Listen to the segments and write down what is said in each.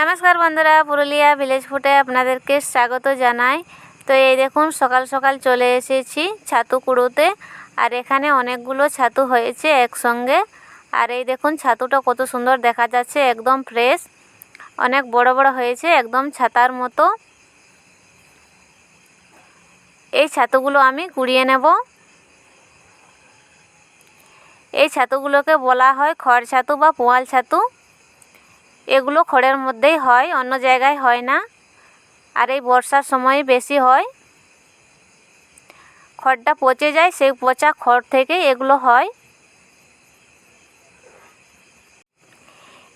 নমস্কার বন্ধুরা, পুরুলিয়া ভিলেজ ফুটে আপনাদেরকে স্বাগত জানাই। তো এই দেখুন, সকাল সকাল চলে এসেছি ছাতু কুড়োতে, আর এখানে অনেকগুলো ছাতু হয়েছে একসঙ্গে। আর এই দেখুন, ছাতুটা কত সুন্দর দেখা যাচ্ছে, একদম ফ্রেশ অনেক বড় বড় হয়েছে, একদম ছাতার মতো। এই ছাতুগুলো আমি কুড়িয়ে নেব। এই ছাতুগুলোকে বলা হয় খড় ছাতু বা পোয়াল ছাতু। এগুলো খড়ের মধ্যেই হয়, অন্য জায়গায় হয় না। আর এই বর্ষার সময় বেশি হয়। খড়টা পচে যায়, সেই পচা খড় থেকেই এগুলো হয়।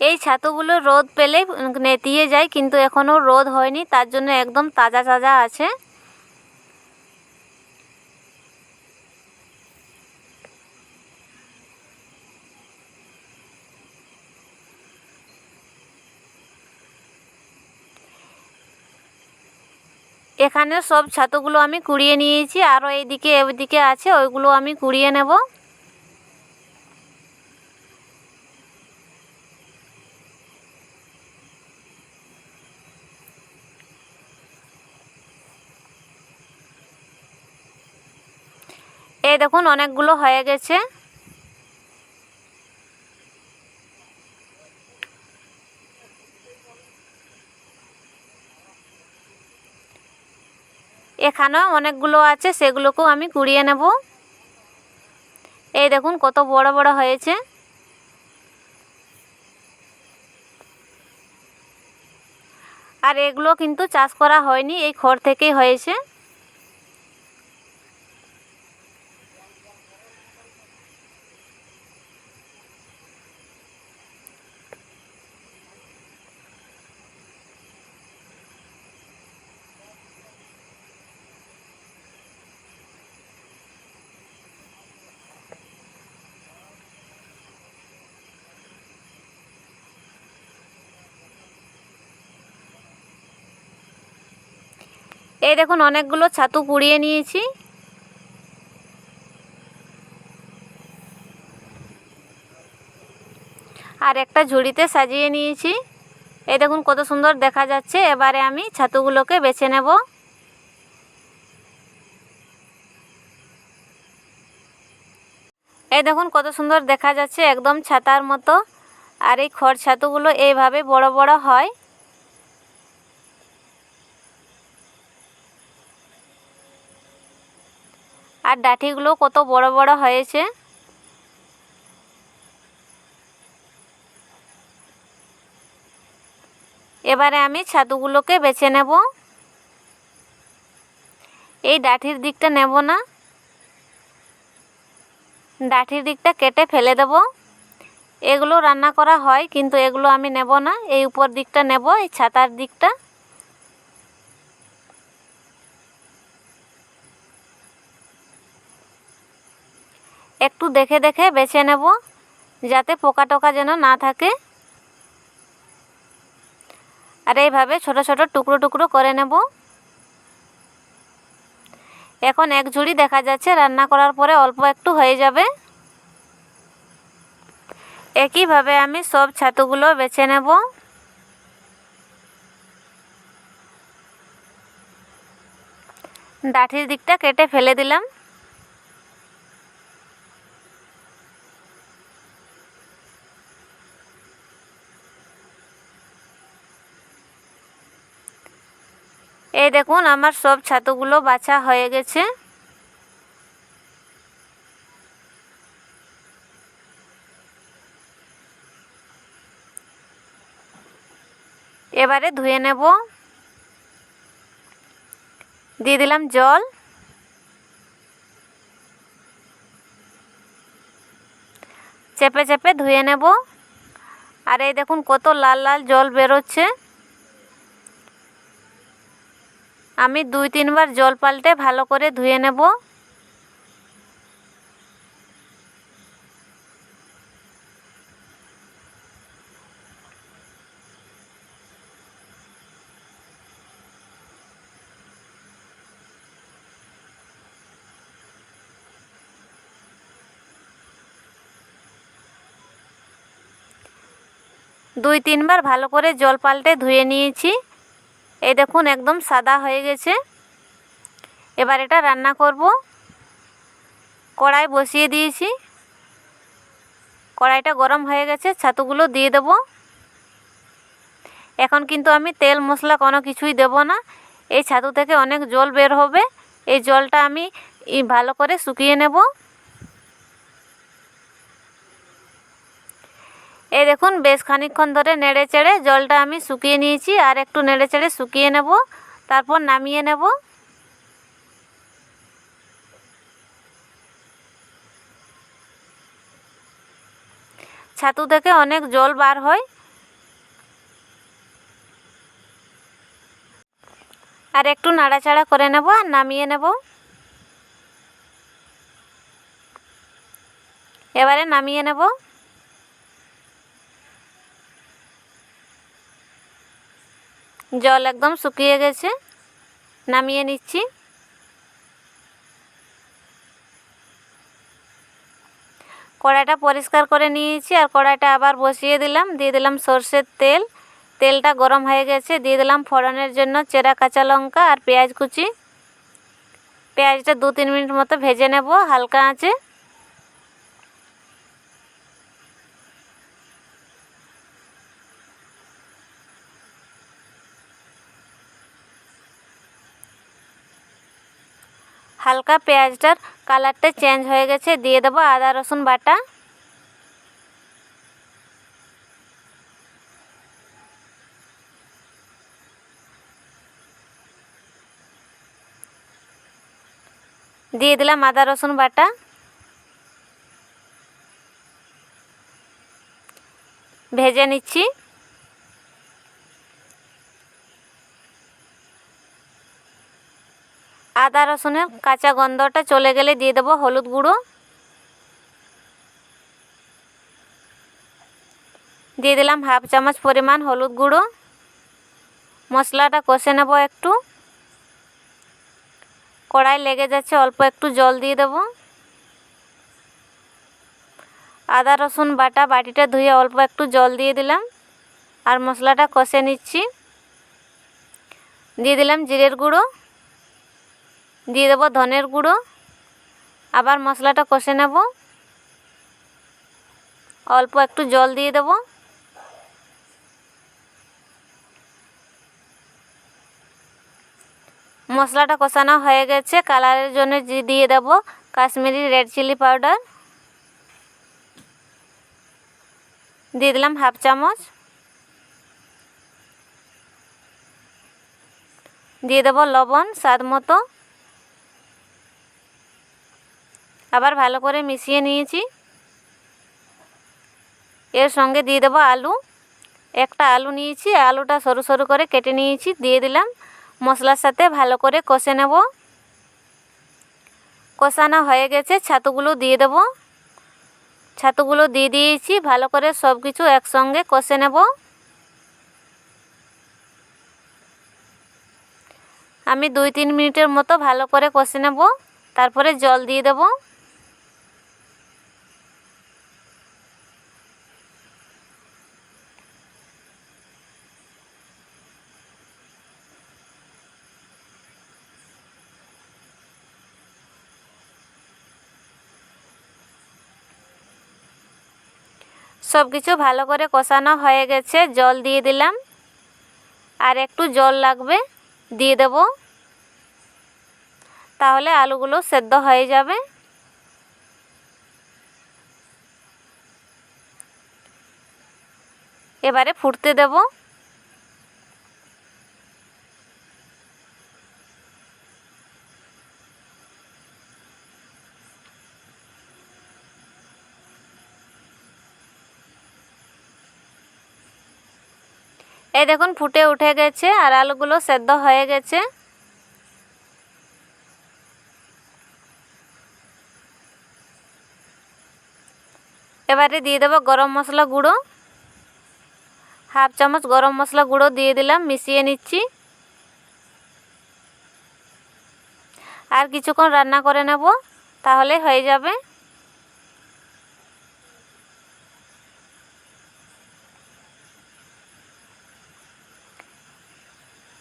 এই ছাতুগুলো রোদ পেলেই নেতিয়ে যায়, কিন্তু এখনও রোদ হয়নি, তার জন্য একদম তাজা তাজা আছে। এখানে সব ছাতুগুলো আমি কুড়িয়ে নিয়েছি আরও এইদিকে ওইদিকে আছে, ওইগুলো আমি কুড়িয়ে নেব। এই দেখুন, অনেকগুলো হয়ে গেছে। এখানেও অনেকগুলো আছে, সেগুলোকেও আমি কুড়িয়ে নেব। এই দেখুন কত বড় বড় হয়েছে। আর এগুলো কিন্তু চাষ করা হয়নি, এই খড় থেকেই হয়েছে। এই দেখুন, অনেকগুলো ছাতু পুড়িয়ে নিয়েছি। আর একটা ঝুড়িতে সাজিয়ে নিয়েছি। এই দেখুন, কত সুন্দর দেখা যাচ্ছে। এবারে আমি ছাতুগুলোকে বেছে নেব। এই দেখুন, কত সুন্দর দেখা যাচ্ছে। একদম ছাতার মতো। আর এই খড় ছাতুগুলো এইভাবে বড় বড় হয়। আর ডাঁটিগুলো কত বড় বড় হয়েছে? এবারে আমি ছাতুগুলোকে বেছে নেব। এই ডাঁঠির দিকটা নেব না। ডাঁঠির দিকটা কেটে ফেলে দেব। এগুলো রান্না করা হয়, কিন্তু এগুলো আমি নেব না। এই উপর দিকটা নেব, এই ছাতার দিকটা। একটু দেখে দেখে বেছে নেব, যাতে পোকা টোকা যেন না থাকে। আর এইভাবে ছোট ছোট টুকরো টুকরো করে নেব। এখন এক ঝুড়ি দেখা যাচ্ছে, রান্না করার পরে অল্প একটু হয়ে যাবে। একইভাবে আমি সব ছাতুগুলো বেছে নেব। ডাঠির দিকটা কেটে ফেলে দিলাম। এই দেখুন, আমার সব ছাতুগুলো বাছা হয়ে গেছে। এবারে ধুয়ে নেব। দিয়ে দিলাম জল। চেপে চেপে ধুয়ে নেব। আর এই দেখুন, কত লাল লাল জল বেরোচ্ছে। আমি দুই তিনবার জল পাল্টে ভালো করে ধুয়ে নেব। দুই তিনবার ভালো করে জল পাল্টে ধুয়ে নিয়েছি। এই দেখুন, একদম সাদা হয়ে গেছে। এবার এটা রান্না করব। কড়াই বসিয়ে দিয়েছি। কড়াইটা গরম হয়ে গেছে, ছাতুগুলো দিয়ে দেব। এখন কিন্তু আমি তেল, মশলা কোনো কিছুই দেব না। এই ছাতু থেকে অনেক জল বের হবে। এই জলটা আমি ভালো করে শুকিয়ে নেব। এই দেখুন, বেশ খানিকক্ষণ ধরে নেড়ে চেড়ে জলটা আমি শুকিয়ে নিয়েছি, আর একটু নেড়ে চেড়ে শুকিয়ে নেব, তারপর নামিয়ে নেব। ছাতু থেকে অনেক জল বার হয়। আর একটু নাড়াচাড়া করে নেব আর নামিয়ে নেব। এবারে নামিয়ে নেব। জল একদম শুকিয়ে গেছে। নামিয়ে নিচ্ছি। কড়াইটা পরিষ্কার করে নিয়েছি আর কড়াইটা আবার বসিয়ে দিলাম। দিয়ে দিলাম সর্ষের তেল। তেলটা গরম হয়ে গেছে। দিয়ে দিলাম ফোড়নের জন্য চেরা কাঁচা লঙ্কা আর পেঁয়াজ কুচি। পেঁয়াজটা দু তিন মিনিট মতো ভেজে নেব, হালকা আঁচে। হালকা পেঁয়াজটার কালারটা চেঞ্জ হয়ে গেছে, দিয়ে দেবো আদা, রসুন বাটা। দিয়ে দিলাম আদা, রসুন বাটা। ভেজে নিচ্ছি। আদা রসুনের কাঁচা গন্ধটা চলে গেলে দিয়ে দেবো হলুদ গুঁড়ো। দিয়ে দিলাম হাফ চামচ পরিমাণ হলুদ গুঁড়ো। মশলাটা কষে নেব একটু। কড়াই লেগে যাচ্ছে, অল্প একটু জল দিয়ে দেব। আদা রসুন বাটা বাটিটা ধুয়ে অল্প একটু জল দিয়ে দিলাম। আর মশলাটা কষে নিচ্ছি। দিয়ে দিলাম জিরের গুঁড়ো। দিয়ে দেবো ধনের গুঁড়ো। আবার মশলাটা কষে নেব। অল্প একটু জল দিয়ে দেবো। মশলাটা কষানো হয়ে গেছে। কালারের জন্য দিয়ে দেবো কাশ্মীরি রেড চিলি পাউডার। দিয়ে দিলাম হাফ চামচ। দিয়ে দেবো লবণ স্বাদ মতো। আবার ভালো করে মিশিয়ে নিয়েছি। এর সঙ্গে দিয়ে দেবো আলু। একটা আলু নিয়েছি, আলুটা সরু সরু করে কেটে নিয়েছি, দিয়ে দিলাম। মশলার সাথে ভালো করে কষে নেব। কষানো হয়ে গেছে, ছাতুগুলো দিয়ে দেব। ছাতুগুলো দিয়ে দিয়েছি, ভালো করে সব কিছু একসঙ্গে কষে নেব। আমি দুই তিন মিনিটের মতো ভালো করে কষে নেব। তারপরে জল দিয়ে দেবো। সব কিছু ভালো করে কষানো হয়ে গেছে। জল দিয়ে দিলাম। আর একটু জল লাগবে, দিয়ে দেব। তাহলে আলুগুলো সেদ্ধ হয়ে যাবে। এবারে ফুটতে দেবো। এই দেখুন, ফুটে উঠে গেছে আর আলুগুলো সেদ্ধ হয়ে গেছে। এবারে দিয়ে দেবো গরম মশলা গুঁড়ো। হাফ চামচ গরম মশলা গুঁড়ো দিয়ে দিলাম, মিশিয়ে নিচ্ছি। আর কিছুক্ষণ রান্না করে নেব, তাহলে হয়ে যাবে।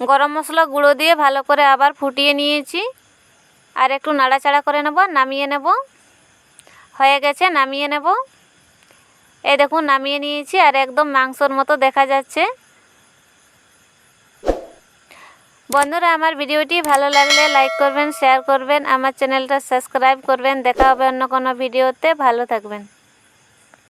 গরম মশলা গুঁড়ো দিয়ে ভালো করে আবার ফুটিয়ে নিয়েছি। আর একটু নাড়াচাড়া করে নেব, নামিয়ে নেব। হয়ে গেছে, নামিয়ে নেব। এই দেখুন, নামিয়ে নিয়েছি আর একদম মাংসর মতো দেখা যাচ্ছে। বন্ধুরা, আমার ভিডিওটি ভালো লাগলে লাইক করবেন, শেয়ার করবেন, আমার চ্যানেলটা সাবস্ক্রাইব করবেন। দেখা হবে অন্য কোনো ভিডিওতে। ভালো থাকবেন।